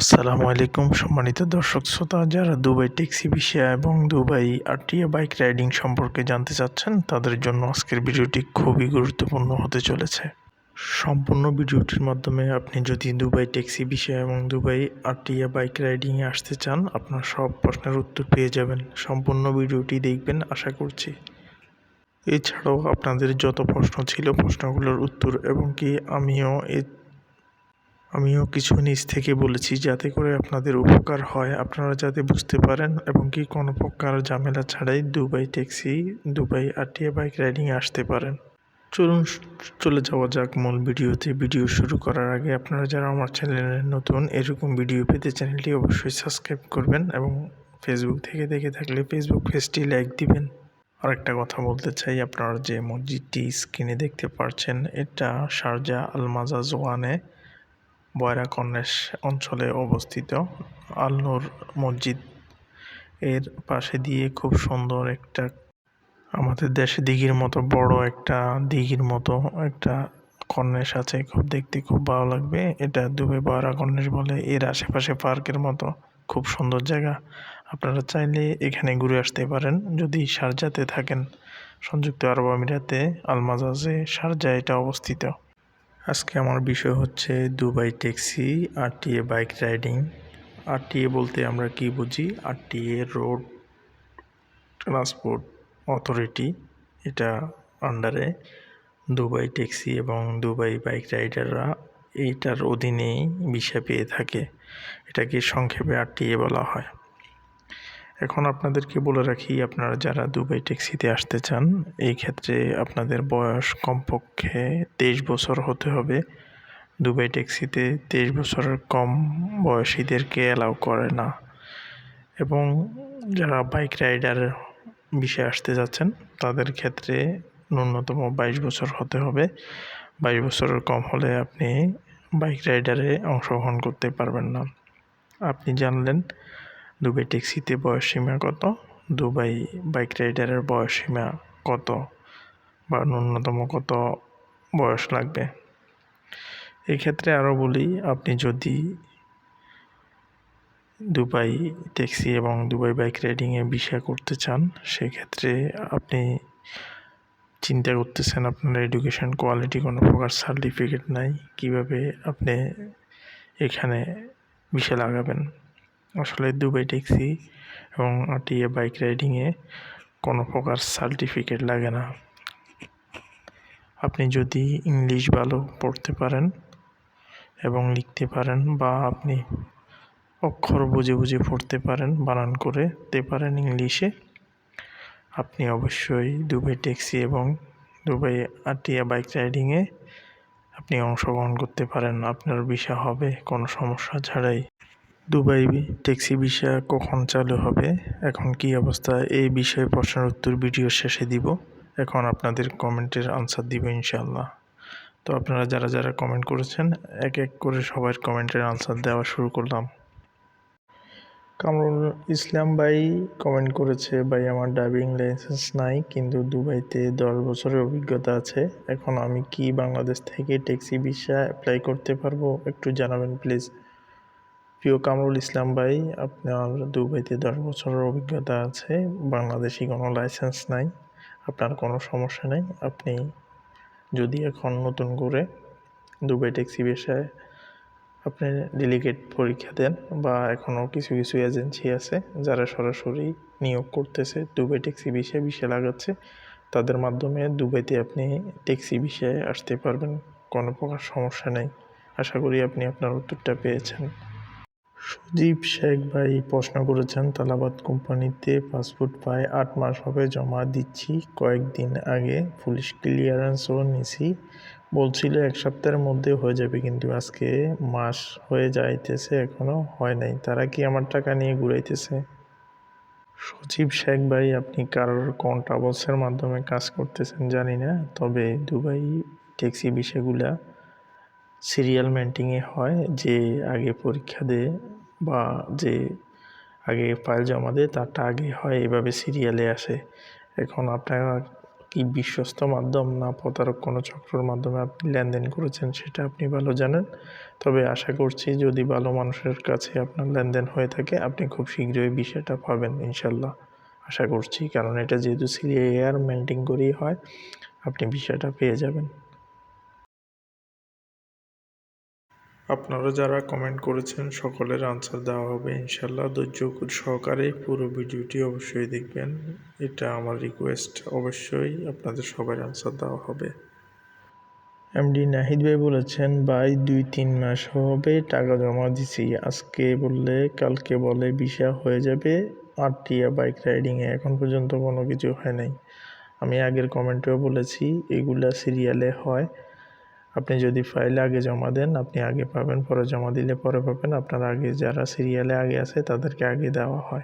আসসালামু আলাইকুম সম্মানিত দর্শক শ্রোতা, যারা দুবাই ট্যাক্সি বিষয় এবং দুবাই আরটিএ বাইক রাইডিং সম্পর্কে জানতে চাচ্ছেন, তাদের জন্য আজকের ভিডিওটি খুবই গুরুত্বপূর্ণ হতে চলেছে। সম্পূর্ণ ভিডিওটির মাধ্যমে আপনি যদি দুবাই ট্যাক্সি বিষয় এবং দুবাই আরটিএ বাইক রাইডিংয়ে আসতে চান, আপনার সব প্রশ্নের উত্তর পেয়ে যাবেন। সম্পূর্ণ ভিডিওটি দেখবেন, আশা করছি। এছাড়াও আপনাদের যত প্রশ্ন ছিল প্রশ্নগুলোর উত্তর এবং কি আমিও এ আমিও কিছু নিজ থেকে বলেছি যাতে করে আপনাদের উপকার হয়। আপনারা যাতে বুঝতে পারেন এবং কি কোনো প্রকার ঝামেলা ছাড়াই Dubai taxi, Dubai RTA bike রাইডিংয়ে আসতে পারেন। চলুন চলে যাওয়া যাক মূল ভিডিওতে। ভিডিও শুরু করার আগে আপনারা যারা আমার চ্যানেলে নতুন, এরকম ভিডিও পেতে চ্যানেলটি অবশ্যই সাবস্ক্রাইব করবেন এবং ফেসবুক থেকে দেখে থাকলে ফেসবুক পেজটি লাইক দিবেন। আরেকটা কথা বলতে চাই, আপনারা যে মসজিদটি স্ক্রিনে দেখতে পাচ্ছেন এটা শারজা আলমাজাজ ওয়ানে বয়রা কর্নেশ অঞ্চলে অবস্থিত। আলনুর মসজিদ এর পাশে দিয়ে খুব সুন্দর একটা আমাদের দেশে দিঘির মতো, বড় একটা দিঘির মতো একটা কর্নেশ আছে। খুব দেখতে খুব ভালো লাগবে। এটা দুবে বয়রা কর্নেশ বলে এর আশেপাশে পার্কের মতো। খুব সুন্দর জায়গা। আপনারা চাইলে এখানে ঘুরে আসতে পারেন। যদি শারজাতে থাকেন, সংযুক্ত আরব আমিরাতে আলমাজাজে শারজা এটা অবস্থিত। আজকে আমার বিষয় হচ্ছে Dubai taxi, RTA bike riding. RTA বলতে আমরা কি বুঝি? আরটিএ রোড ট্রান্সপোর্ট অথরিটি, এটা আন্ডারে দুবাই ট্যাক্সি এবং দুবাই বাইক রাইডাররা এইটার অধীনেই বিষয় পেয়ে থাকে। এটাকে সংক্ষেপে আরটিএ বলা হয়। এখন আপনাদেরকে বলে রাখি, আপনারা যারা দুবাই ট্যাক্সিতে আসতে চান, এই ক্ষেত্রে আপনাদের বয়স কমপক্ষে তেইশ বছর হতে হবে। দুবাই ট্যাক্সিতে তেইশ বছরের কম বয়সীদেরকে অ্যালাউ করে না। এবং যারা বাইক রাইডার বিষয়ে আসতে যাচ্ছেন, তাদের ক্ষেত্রে ন্যূনতম বাইশ বছর হতে হবে। বাইশ বছরের কম হলে আপনি বাইক রাইডারে অংশগ্রহণ করতে পারবেন না। আপনি জানলেন দুবাই ট্যাক্সিতে বয়স সীমা কত? দুবাই বাইক রাইডারের বয়স সীমা কত? বা ন্যূনতম কত বয়স লাগবে? এক্ষেত্রে আরও বলি, আপনি যদি দুবাই ট্যাক্সি এবং দুবাই বাইক রাইডিংয়ে বিষয় করতে চান, সেক্ষেত্রে আপনি চিন্তা করতেছেন আপনার এডুকেশন কোয়ালিটি কোনো প্রকার সার্টিফিকেট নাই, কীভাবে আপনি এখানে বিষয় লাগাবেন? আসলে দুবাই ট্যাক্সি এবং আটিএ বাইক রাইডিংয়ে কোনো প্রকার সার্টিফিকেট লাগে না। আপনি যদি ইংলিশ ভালো পড়তে পারেন এবং লিখতে পারেন বা আপনি অক্ষর বুঝে বুঝে পড়তে পারেন, বানান করে তে পারেন ইংলিশে আপনি অবশ্যই দুবাই ট্যাক্সি এবং দুবাই আটিয়া বাইক রাইডিংয়ে আপনি অংশগ্রহণ করতে পারেন। আপনার বিষয় হবে, কোনো সমস্যা ছাড়াই। দুবাই ট্যাক্সি ভিসা কখন চালু হবে? এখন কি অবস্থা? এই বিষয়ে প্রশ্নের উত্তর ভিডিও শেষে দিব। এখন আপনাদের কমেন্টের আনসার দিব ইনশাল্লাহ তো আপনারা যারা যারা কমেন্ট করেছেন, এক এক করে সবার কমেন্টের আনসার দেওয়া শুরু করলাম। কামরুল ইসলাম ভাই কমেন্ট করেছে, ভাই, আমার ড্রাইভিং লাইসেন্স নাই, কিন্তু দুবাইতে দশ বছরের অভিজ্ঞতা আছে। এখন আমি কি বাংলাদেশ থেকে ট্যাক্সি ভিসা অ্যাপ্লাই করতে পারব? একটু জানাবেন, প্লিজ। প্রিয় কামরুল ইসলাম ভাই, আপনার দুবাইতে দশ বছরের অভিজ্ঞতা আছে, বাংলাদেশি কোনো লাইসেন্স নাই, আপনার কোনো সমস্যা নেই, আপনি যদি এখন নতুন করে দুবাই ট্যাক্সি বিষয়ে আপনি ডেলিগেট পরীক্ষা দেন বা এখনও কিছু কিছু এজেন্সি আছে যারা সরাসরি নিয়োগ করতেছে, দুবাই ট্যাক্সি বিষয়ে বিষয় লাগাচ্ছে, তাদের মাধ্যমে দুবাইতে আপনি ট্যাক্সি বিষয়ে আসতে পারবেন, কোনো প্রকার সমস্যা নেই। আশা করি আপনি আপনার উত্তরটা পেয়েছেন। সুদীপ শেখ ভাই প্রশ্ন করেছেন, তালাবাদ কোম্পানিতে পাসপোর্ট পায় আট মাস হবে, জমা দিচ্ছি কয়েকদিন আগে। পুলিশ ক্লিয়ারেন্সও নিছি। বলছিল এক সপ্তাহের মধ্যে হয়ে যাবে, কিন্তু আজকে মাস হয়ে যাইতেছে এখনও হয় নাই। তারা কি আমার টাকা নিয়ে ঘুরাইতেছে? সচিব শেখ ভাই, আপনি কারোর কোন ট্রাভেলসের মাধ্যমে কাজ করতেছেন জানি না, তবে দুবাই ট্যাক্সি বিষয়গুলা সিরিয়াল মেন্টিংয়ে হয়, যে আগে পরীক্ষা দেয়। বা যে আগে ফাইল জমা দেয়, তারটা আগে হয়, এভাবে সিরিয়ালে আসে। এখন আপনারা কি বিশ্বস্ত মাধ্যম না প্রতারক কোনো চক্রের মাধ্যমে আপনি লেনদেন করেছেন, সেটা আপনি ভালো জানেন। তবে আশা করছি যদি ভালো মানুষের কাছে আপনার লেনদেন হয়ে থাকে, আপনি খুব শীঘ্রই বিষয়টা পাবেন, ইনশাল্লাহ। আশা করছি, কারণ এটা যেহেতু সিরিয়ার মেনটেন করেই হয়, আপনি বিষয়টা পেয়ে যাবেন। আপনারা যারা কমেন্ট করেছেন, সকলের আনসার দেওয়া হবে ইনশাল্লাহ ধৈর্য সহকারে পুরো ভিডিওটি অবশ্যই দেখবেন। এটা আমার রিকোয়েস্ট অবশ্যই আপনাদের সবার আনসার দেওয়া হবে। এমডি নাহিদ ভাই বলেছেন, ভাই, দুই, তিন মাস হবে, টাকা জমা দিছি। আজকে বললে, কালকে বলে, ভিসা হয়ে যাবে। আরটিয়া বাইক রাইডিংয়ে এখন পর্যন্ত কোনো কিছু হয় নাই। আমি আগের কমেন্টেও বলেছি, এগুলা সিরিয়ালে হয়। আপনি যদি ফাইলে আগে জমা দেন, আপনি আগে পাবেন, পরে জমা দিলে পরে পাবেন। আপনার আগে যারা সিরিয়ালে আগে আছে, তাদেরকে আগে দেওয়া হয়।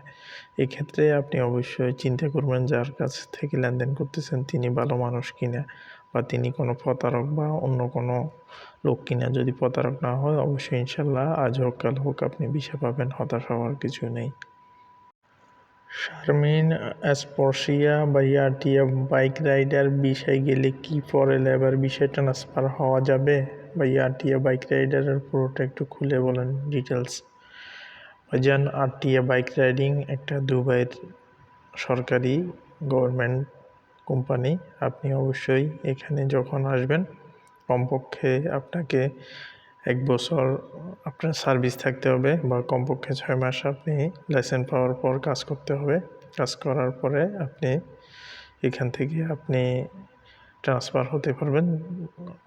এক্ষেত্রে আপনি অবশ্যই চিন্তা করবেন যার কাছ থেকে লেনদেন করতেছেন, তিনি ভালো মানুষ কিনা, বা তিনি কোনো প্রতারক বা অন্য কোনো লোক কিনা। যদি প্রতারক না হয়, অবশ্যই ইনশাল্লাহ আজ হোক, কাল হোক, আপনি বিষে পাবেন, হতাশ হওয়ার কিছু নেই। শারমিন, স্পর্শিয়া বা ইয়ারটিএফ বাইক রাইডার বিষয় গেলে কি পরে লেবার বিষয় ট্রান্সফার হওয়া যাবে? বা ইয়ারটিএ বাইক রাইডারের পুরোটা একটু খুলে বলেন ডিটেলস ভাইজান আরটিএ বাইক রাইডিং একটা দুবাইয়ের সরকারি গভর্নমেন্ট কোম্পানি আপনি অবশ্যই এখানে যখন আসবেন, কমপক্ষে আপনাকে এক বছর আপনার সার্ভিস থাকতে হবে বা কমপক্ষে ছয় মাস আপনি লাইসেন্স পাওয়ার পর কাজ করতে হবে। কাজ করার পরে আপনি এখান থেকে আপনি ট্রান্সফার হতে পারবেন।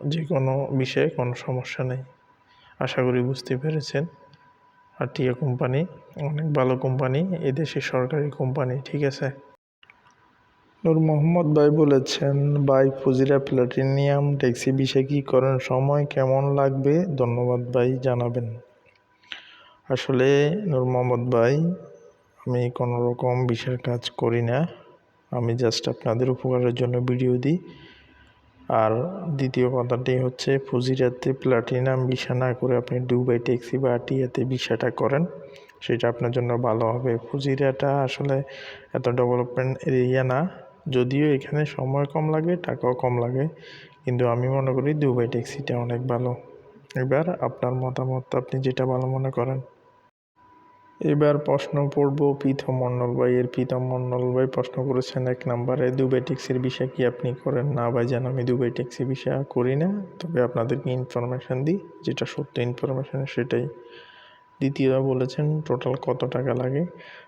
যে কোনো বিষয়ে কোনো সমস্যা নেই। আশা করি বুঝতে পেরেছেন। আর টিয়া কোম্পানি অনেক ভালো কোম্পানি এদেশের সরকারি কোম্পানি ঠিক আছে? নূর মোহাম্মদ ভাই বলেছেন, ভাই, ফুজিরা প্লাটিনিয়াম ট্যাক্সি করেন সময় কেমন লাগবে? ধন্যবাদ ভাই, জানাবেন। আসলে নূর মোহাম্মদ ভাই, আমি কোনো রকম বিশেষ কাজ করি না। আমি জাস্ট আপনাদের উপকারের জন্য ভিডিও দিই। আর দ্বিতীয় কথাটি হচ্ছে, ফুজিরাতে প্লাটিনাম বিষা না করে আপনি দুবাই ট্যাক্সি বা আটিয়াতে বিষাটা করেন। সেটা আপনার জন্য ভালো হবে। ফুজিরাটা আসলে এত ডেভেলপমেন্ট এরিয়া না। যদিও এখানে সময় কম লাগে, টাকাও কম লাগে, কিন্তু আমি মনে করি দুবাই ট্যাক্সিটা অনেক ভালো। এবার আপনার মতামত আপনি যেটা ভালো মনে করেন? এবার প্রশ্ন পড়ব প্রীতম মণ্ডল ভাই এর। প্রীতম মণ্ডল ভাই প্রশ্ন করেছেন, এক নম্বরে দুবাই ট্যাক্সির বিষয় কি আপনি করেন? না ভাই জান, আমি দুবাই ট্যাক্সি বিষয় করি না, তবে আপনাদেরকে ইনফরমেশান দিই, যেটা সত্য ইনফরমেশান সেটাই। দ্বিতীয় বলেছেন টোটাল কত টাকা লাগে?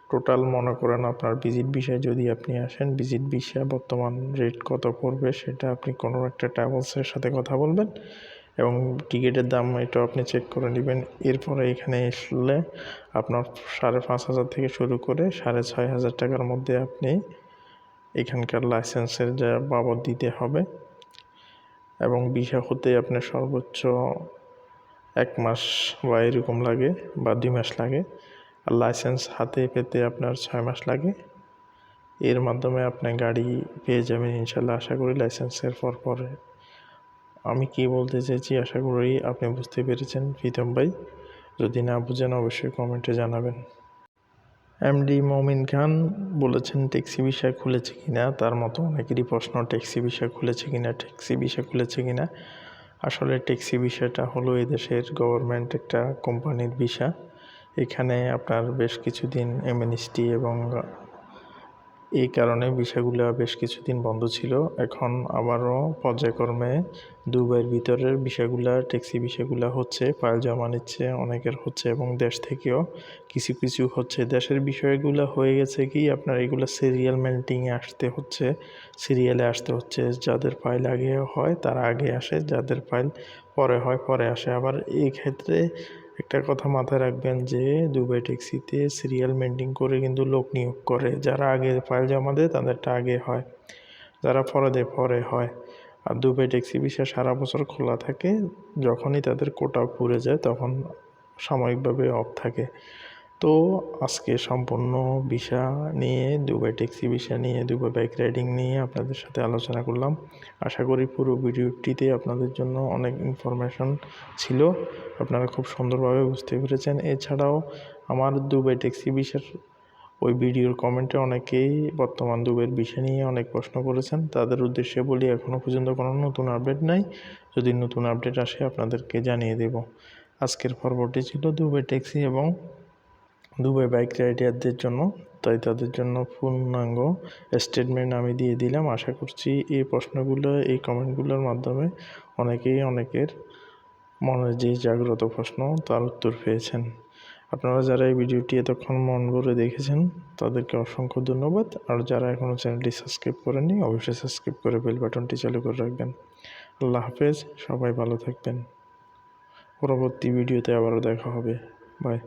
টোটাল মনে করেন আপনার ভিজিট বিষয়ে যদি আপনি আসেন ভিজিট বিষয়ে বর্তমান রেট কত পড়বে সেটা আপনি কোনো একটা ট্রাভেলসের সাথে কথা বলবেন এবং টিকিটের দাম এটা আপনি চেক করে নেবেন। এরপরে এখানে আসলে আপনার সাড়ে পাঁচ হাজার থেকে শুরু করে সাড়ে ছয় হাজার টাকার মধ্যে আপনি এখানকার লাইসেন্সের যা বাবদ দিতে হবে এবং ভিসা হতে আপনার সর্বোচ্চ এক মাস বা এরকম লাগে বা দুই মাস লাগে। আর লাইসেন্স হাতে পেতে আপনার ছয় মাস লাগে। এর মাধ্যমে আপনি গাড়ি পেয়ে যাবেন ইনশাল্লাহ। আশা করি লাইসেন্সের পর পরে আমি কি বলতে চাইছি, আশা করি আপনি বুঝতে পেরেছেন প্রীতম ভাই। যদি না বুঝেন, অবশ্যই কমেন্টে জানাবেন। এমডি মমিন খান বলেছেন, ট্যাক্সি বিষয় খুলেছে কিনা? তার মতো অনেকেরই প্রশ্ন, ট্যাক্সি বিষয় খুলেছে কিনা? ট্যাক্সি বিষয় খুলেছে কিনা? আসলে ট্যাক্সি বিষয়টা হলো এদেশের গভর্নমেন্ট একটা কোম্পানির বিষয় এখানে আপনার বেশ কিছুদিন এমএনএসটি এবং এই কারণে বিষয়গুলো বেশ কিছুদিন বন্ধ ছিল। এখন আবারও পর্যায়ক্রমে দুবাইয়ের ভিতরের বিষয়গুলো, ট্যাক্সি বিষয়গুলো হচ্ছে, ফাইল জমা নিচ্ছে, অনেকের হচ্ছে এবং দেশ থেকেও কিছু কিছু হচ্ছে। দেশের বিষয়গুলো হয়ে গেছে কি, আপনার এগুলো সিরিয়াল মেন্টিংয়ে আসতে হচ্ছে সিরিয়ালে আসতে হচ্ছে। যাদের ফাইল আগে হয়, তারা আগে আসে, যাদের ফাইল পরে হয়, পরে আসে। আবার এই ক্ষেত্রে একটা কথা মাথায় রাখবেন যে দুবাই ট্যাক্সিতে সিরিয়াল মেনটেন করে কিন্তু লোক নিয়োগ করে। যারা আগে ফাইল জমা দেয় তাদেরটা আগে হয়, যারা পরে দেয় পরে হয়। আর দুবাই ট্যাক্সি বিষয় সারা বছর খোলা থাকে, যখনই তাদের কোটা পুড়ে যায় তখন সাময়িকভাবে অফ থাকে। তো আজকে সম্পূর্ণ ভিসা নিয়ে, দুবাই ট্যাক্সি ভিসা নিয়ে, দুবাই বাইক রাইডিং নিয়ে আপনাদের সাথে আলোচনা করলাম। আশা করি পুরো ভিডিওটিতে আপনাদের জন্য অনেক ইনফরমেশন ছিল। আপনারা খুব সুন্দরভাবে বুঝতে পেরেছেন। এছাড়াও আমার দুবাই ট্যাক্সি ভিসার ওই ভিডিওর কমেন্টে অনেকেই বর্তমান দুবের বিষয় নিয়ে অনেক প্রশ্ন করেছেন। তাদের উদ্দেশ্যে বলি এখনও পর্যন্ত কোনো নতুন আপডেট নাই। যদি নতুন আপডেট আসে, আপনাদেরকে জানিয়ে দেব। আজকের পর্বটি ছিল দুবাই ট্যাক্সি এবং দুবাই বাইক রাইডারদের জন্য। তাই তাদের জন্য পূর্ণাঙ্গ স্টেটমেন্ট আমি দিয়ে দিলাম। আশা করছি এই প্রশ্নগুলো, এই কমেন্টগুলোর মাধ্যমে অনেকেই অনেকের মনে যে জাগ্রত প্রশ্ন, তার উত্তর পেয়েছেন। আপনারা যারা এই ভিডিওটি এতক্ষণ মন ভরে দেখেছেন, তাদেরকে অসংখ্য ধন্যবাদ। আর যারা এখনও চ্যানেলটি সাবস্ক্রাইব করেননি, অবশ্যই সাবস্ক্রাইব করে বেল বাটনটি চালু করে রাখবেন। আল্লাহ হাফেজ, সবাই ভালো থাকবেন। পরবর্তী ভিডিওতে আবারও দেখা হবে। বাই।